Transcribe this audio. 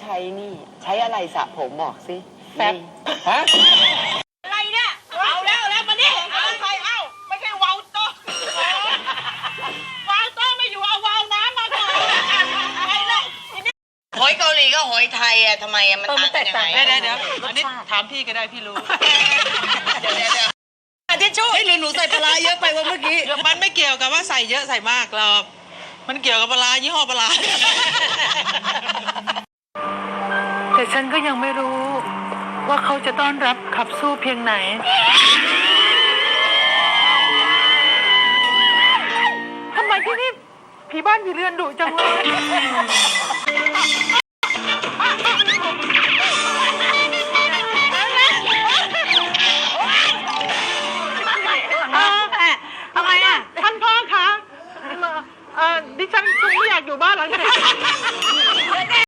ใช้นี่ ใช้อะไรสระผมบอกสิแฟบนี่ฮะอะไรเนี่ยเอาแล้วเอาแล้วมานี่เอาใครเอาไม่ใช่วาวโต้วาวโต้ไม่อยู่เอาวาวน้ำมาก่อนไปเลยหอยเกาหลีก็หอยไทยอะทำไมอะมันเออมันต่างกันยังแตกต่างไงเดี๋ยวเดี๋ยวอันนี้ถามพี่ก็ได้พี่รู้เดี๋ยวเดี๋ยวเดี๋ยวทิชชู่หรือหนูใส่ปลาร้าเยอะไปว่าเมื่อกี้มันไม่เกี่ยวกับว่าใส่เยอะใส่มากหรอกมันเกี่ยวกับปลาร้ายี่ห้อปลาร้าแต่ ฉันก็ยังไม่รู้ ว่าเขาจะต้อนรับขับสู้เพียงไหน ทำไมที่นี่ผีบ้านผีเรือนดุจังเลยทำไมอะ ท่านพ่อคะเอ่อดิฉันคงไม่อยากอยู่บ้านหลังนี้